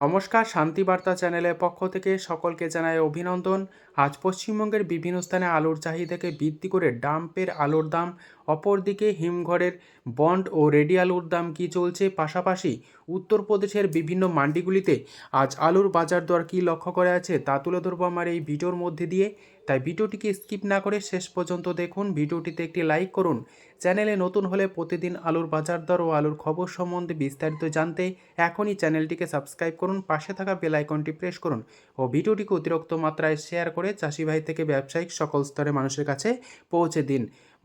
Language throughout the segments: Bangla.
নমস্কার শান্তিবার্তা চ্যানেলের পক্ষ থেকে সকলকে জানাই অভিনন্দন। আজ পশ্চিমবঙ্গের বিভিন্ন স্থানে আলুর চাহিদাকে ভিত্তি করে ডাম্পের আলুর দাম, অপরদিকে হিমঘরের বন্ড ও রেডি আলুর দাম কী চলছে? পাশাপাশি উত্তরপ্রদেশের বিভিন্ন মান্ডিগুলিতে আজ আলুর বাজার দর কী লক্ষ্য করা আছে তা তুলে ধরবো আমার এই ভিডিওর মধ্যে দিয়ে। তাই ভিডিওটিকে স্কিপ না করে শেষ পর্যন্ত দেখুন। ভিডিওটিতে একটি লাইক করুন। চ্যানেলে নতুন হলে প্রতিদিন আলুর বাজার দর ও আলুর খবর সম্বন্ধে বিস্তারিত জানতে এখনই চ্যানেলটিকে সাবস্ক্রাইব করুন। পাশে থাকা বেল আইকনটি প্রেস করুন ও ভিডিওটিকে অতিরিক্ত মাত্রায় শেয়ার করে চাষি ভাই থেকে ব্যবসায়িক সকল স্তরে মানুষের কাছে পৌঁছে দিন।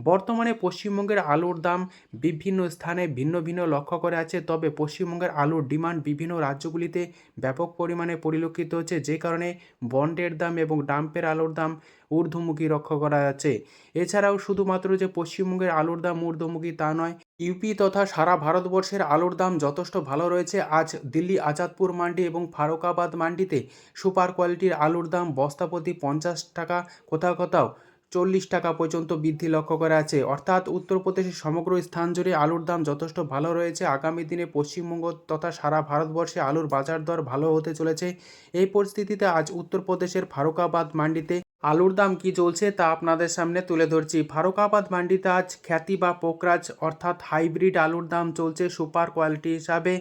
বর্তমানে পশ্চিমবঙ্গের আলুর দাম বিভিন্ন স্থানে ভিন্ন ভিন্ন লক্ষ্য করে আছে, তবে পশ্চিমবঙ্গের আলুর ডিমান্ড বিভিন্ন রাজ্যগুলিতে ব্যাপক পরিমাণে পরিলক্ষিত হচ্ছে, যে কারণে বন্ডের দাম এবং ডাম্পের আলুর দাম ঊর্ধ্বমুখী লক্ষ্য করা যাচ্ছে। এছাড়াও শুধুমাত্র যে পশ্চিমবঙ্গের আলুর দাম ঊর্ধ্বমুখী তা নয়, ইউপি তথা সারা ভারতবর্ষের আলুর দাম যথেষ্ট ভালো রয়েছে। আজ দিল্লি, আজাদপুর মান্ডি এবং ফারুকাবাদ মান্ডিতে সুপার কোয়ালিটির আলুর দাম বস্তাপ্রতি পঞ্চাশ টাকা কোথাও কোথাও চল্লিশ টাকা পর্যন্ত বৃদ্ধি লক্ষ্য করা আছে। অর্থাৎ উত্তরপ্রদেশের সমগ্র স্থান জুড়ে আলুর দাম যথেষ্ট ভালো রয়েছে। আগামী দিনে পশ্চিমবঙ্গ তথা সারা ভারতবর্ষে আলুর বাজার দর ভালো হতে চলেছে। এই পরিস্থিতিতে আজ উত্তরপ্রদেশের ফারুকাবাদ মান্ডিতে আলুর দাম কি চলছে তা আপনাদের সামনে তুলে ধরছি। ফারুকাবাদ মান্ডিতে আজ খ্যাতি বা পোকরাজ অর্থাৎ হাইব্রিড আলুর দাম চলছে সুপার কোয়ালিটি হিসাবে।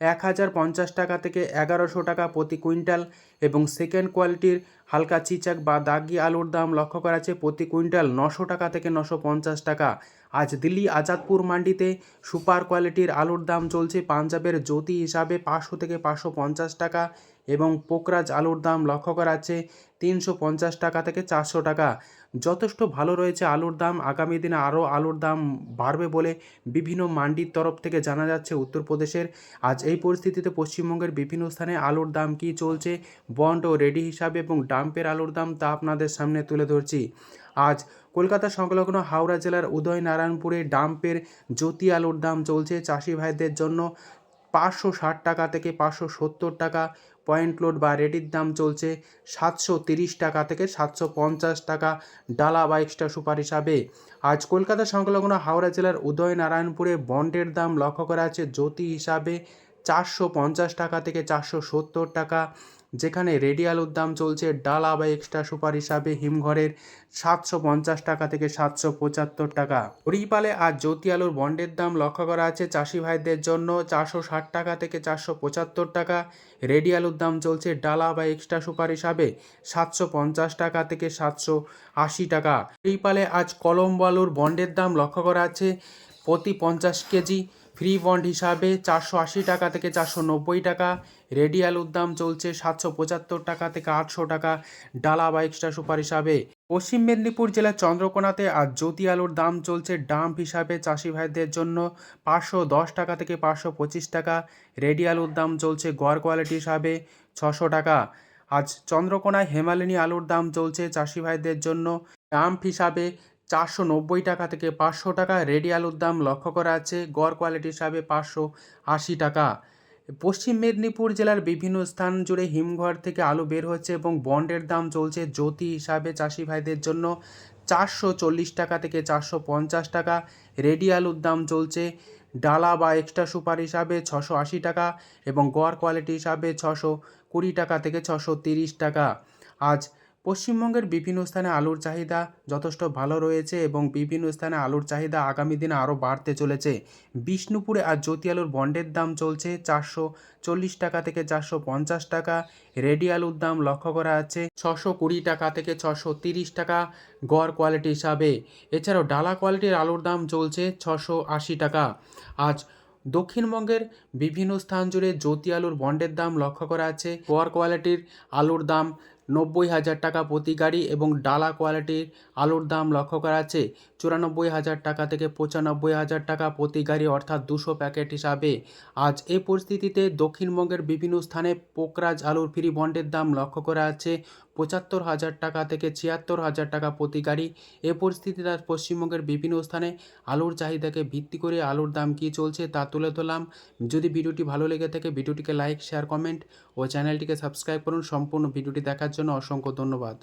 এক হাজার পঞ্চাশ টাকা থেকে এগারোশো টাকা প্রতি কুইন্টাল এবং সেকেন্ড কোয়ালিটির হালকা চিচাক বা দাগি আলুর দাম লক্ষ্য করা আছে প্রতি কুইন্টাল নশো টাকা থেকে নশো পঞ্চাশ টাকা। আজ দিল্লি আজাদপুর মান্ডিতে সুপার কোয়ালিটির আলুর দাম চলছে পাঞ্জাবের জ্যোতি হিসাবে পাঁচশো থেকে পাঁচশো পঞ্চাশ টাকা এবং পোকরাজ আলুর দাম লক্ষ্য করা আছে তিনশো পঞ্চাশ টাকা থেকে চারশো টাকা। যথেষ্ট ভালো রয়েছে আলুর দাম। আগামী দিনে আরও আলুর দাম বাড়বে বলে বিভিন্ন মান্ডির তরফ থেকে জানা যাচ্ছে উত্তরপ্রদেশের। আজ এই পরিস্থিতিতে পশ্চিমবঙ্গের বিভিন্ন স্থানে আলুর দাম কী চলছে, বন্ড ও রেডি হিসাবে এবং ডাম্পের আলুর দাম তা আপনাদের সামনে তুলে ধরছি। আজ কলকাতা সংলগ্ন হাওড়া জেলার উদয়নারায়ণপুরে ডাম্পের জ্যোতি আলুর দাম চলছে চাষি ভাইদের জন্য পাঁচশো ষাট টাকা থেকে পাঁচশো সত্তর টাকা। পয়েন্ট লোড বা রেডির দাম চলছে সাতশো তিরিশ টাকা থেকে সাতশো পঞ্চাশ টাকা ডালা বা এক্সট্রা সুপার হিসাবে। আজ কলকাতা সংলগ্ন হাওড়া জেলার উদয়নারায়ণপুরে বন্ডের দাম লক্ষ্য করা আছে জ্যোতি হিসাবে চারশো পঞ্চাশ টাকা থেকে চারশো সত্তর টাকা। যেখানে রেডি আলুর দাম চলছে ডালা বা এক্সট্রা সুপার হিসাবে হিমঘরের সাতশো পঞ্চাশ টাকা থেকে সাতশো পঁচাত্তর টাকা। হরিপালে আজ জ্যোতি আলুর বন্ডের দাম লক্ষ্য করা আছে চাষি ভাইদের জন্য চারশো ষাট টাকা থেকে চারশো পঁচাত্তর টাকা। রেডি আলুর দাম চলছে ডালা বা এক্সট্রা সুপার হিসাবে সাতশো পঞ্চাশ টাকা থেকে সাতশো আশি টাকা। হরিপালে আজ কলম্বো আলুর বন্ডের দাম লক্ষ্য করা আছে প্রতি পঞ্চাশ কেজি। ফ্রি বন্ড হিসাবে চারশো আশি টাকা থেকে চারশো নব্বই টাকা রেডি আলুর দাম চলছে সাতশো পঁচাত্তর টাকা থেকে আটশো টাকা, ডালা বা এক্সট্রা সুপার হিসাবে। পশ্চিম মেদিনীপুর জেলার চন্দ্রকোনাতে আর জ্যোতি আলুর দাম চলছে ডাম্প হিসাবে চাষি ভাইদের জন্য পাঁচশো দশ টাকা থেকে পাঁচশো পঁচিশ টাকা রেডি আলুর দাম চলছে গড় কোয়ালিটি হিসাবে ছশো টাকা। আজ চন্দ্রকোনায় হেমালিনী আলুর দাম চলছে চাষি ভাইদের জন্য ডাম্প হিসাবে চারশো নব্বই টাকা থেকে পাঁচশো টাকা। রেডি আলুর দাম লক্ষ্য করা আছে। গড় কোয়ালিটি হিসাবে পাঁচশো আশি টাকা। পশ্চিম মেদিনীপুর জেলার বিভিন্ন স্থান জুড়ে হিমঘর থেকে আলু বের হচ্ছে এবং বন্ডের দাম চলছে জ্যোতি হিসাবে চাষি ভাইদের জন্য চারশো চল্লিশ টাকা থেকে চারশো পঞ্চাশ টাকা। রেডি আলুর দাম চলছে ডালা বা এক্সট্রা সুপার হিসাবে ছশো আশি টাকা এবং গড় কোয়ালিটি হিসাবে ছশো কুড়ি টাকা থেকে ছশো তিরিশ টাকা। আজ পশ্চিমবঙ্গের বিভিন্ন স্থানে আলুর চাহিদা যথেষ্ট ভালো রয়েছে এবং বিভিন্ন স্থানে আলুর চাহিদা আগামী দিনে আরও বাড়তে চলেছে। বিষ্ণুপুরে আর জ্যোতি আলুর বন্ডের দাম চলছে চারশো চল্লিশ টাকা থেকে চারশো পঞ্চাশ টাকা। রেডি আলুর দাম লক্ষ্য করা আছে ছশো কুড়ি টাকা থেকে ছশো তিরিশ টাকা গড় কোয়ালিটি হিসাবে। এছাড়াও ডালা কোয়ালিটির আলুর দাম চলছে ছশো আশি টাকা। আজ দক্ষিণবঙ্গের বিভিন্ন স্থান জুড়ে জ্যোতি আলুর বন্ডের দাম লক্ষ্য করা আছে গড় কোয়ালিটির আলুর দাম নব্বই হাজার টাকা প্রতি গাড়ি এবং ডালা কোয়ালিটির আলুর দাম লক্ষ্য করা আছে চুরানব্বই হাজার টাকা থেকে পঁচানব্বই হাজার টাকা প্রতি গাড়ি অর্থাৎ দুশো প্যাকেট হিসাবে। আজ এই পরিস্থিতিতে দক্ষিণবঙ্গের বিভিন্ন স্থানে পোকরাজ আলুর ফ্রি বন্ডের দাম লক্ষ্য করা আছে পঁচাত্তর হাজার টাকা থেকে ছিয়াত্তর হাজার টাকা প্রতি গাড়ি। এ পরিস্থিতিতে পশ্চিমবঙ্গের বিভিন্ন স্থানে আলুর চাহিদাকে ভিত্তি করে আলুর দাম কী চলছে তা তুলে ধরলাম। যদি ভিডিওটি ভালো লেগে থাকে, ভিডিওটিকে লাইক, শেয়ার, কমেন্ট ও চ্যানেলটিকে সাবস্ক্রাইব করুন। সম্পূর্ণ ভিডিওটি দেখার জন্য অসংখ্য ধন্যবাদ।